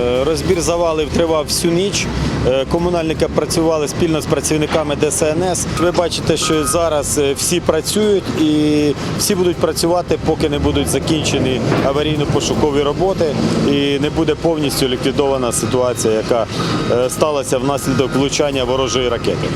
Розбір завалів тривав всю ніч. Е, Комунальники працювали спільно з працівниками ДСНС. Ви бачите, що зараз е, всі працюють і всі будуть працювати, поки не будуть закінчені аварійно-пошукові роботи і не буде повністю ліквідована ситуація, яка е, сталася внаслідок влучання ворожої ракети.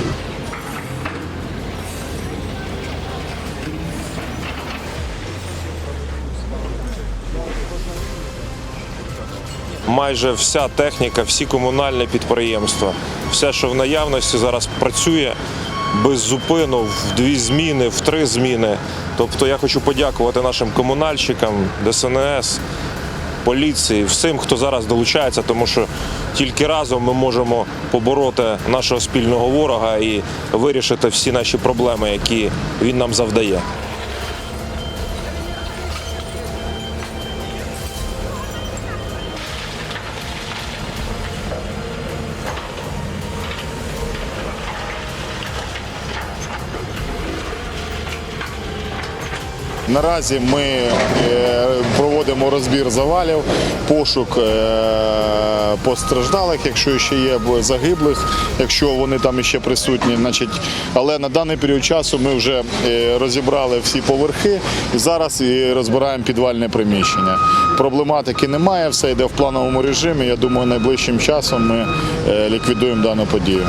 Майже вся техніка, всі комунальні підприємства, все, що в наявності зараз працює без зупину в дві зміни, в три зміни. Тобто я хочу подякувати нашим комунальщикам, ДСНС, поліції, всім, хто зараз долучається, тому що тільки разом ми можемо побороти нашого спільного ворога і вирішити всі наші проблеми, які він нам завдає. Наразі ми е, проводимо розбір завалів, пошук е, постраждалих, якщо ще є загиблих, якщо вони там ще присутні. Значить, але на даний період часу ми вже е, розібрали всі поверхи і зараз розбираємо підвальне приміщення. Проблематики немає, все йде в плановому режимі. Я думаю, найближчим часом ми ліквідуємо дану подію.